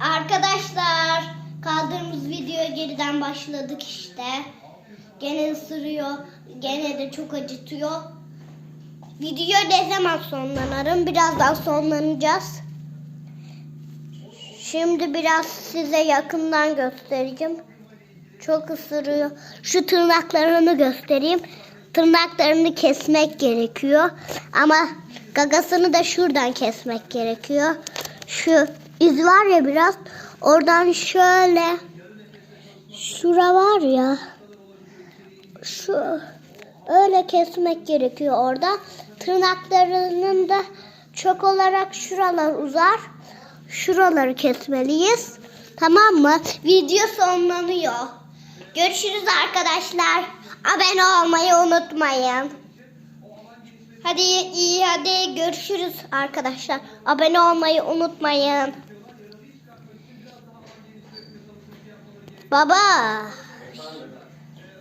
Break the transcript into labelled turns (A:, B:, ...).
A: Arkadaşlar kaldığımız videoya geriden başladık işte. Gene ısırıyor. Gene de çok acıtıyor. Video ne zaman sonlanırım? Birazdan sonlanacağız. Şimdi biraz size yakından göstereceğim. Çok ısırıyor. Şu tırnaklarını göstereyim. Tırnaklarını kesmek gerekiyor. Ama gagasını da şuradan kesmek gerekiyor. Şu iz var ya biraz. Oradan şöyle. Şura var ya. Şu öyle kesmek gerekiyor orada. Tırnaklarının da çok olarak şuralar uzar. Şuraları kesmeliyiz. Tamam mı? Video sonlanıyor. Görüşürüz arkadaşlar. Abone olmayı unutmayın. Hadi iyi hadi görüşürüz arkadaşlar. Abone olmayı unutmayın. Baba.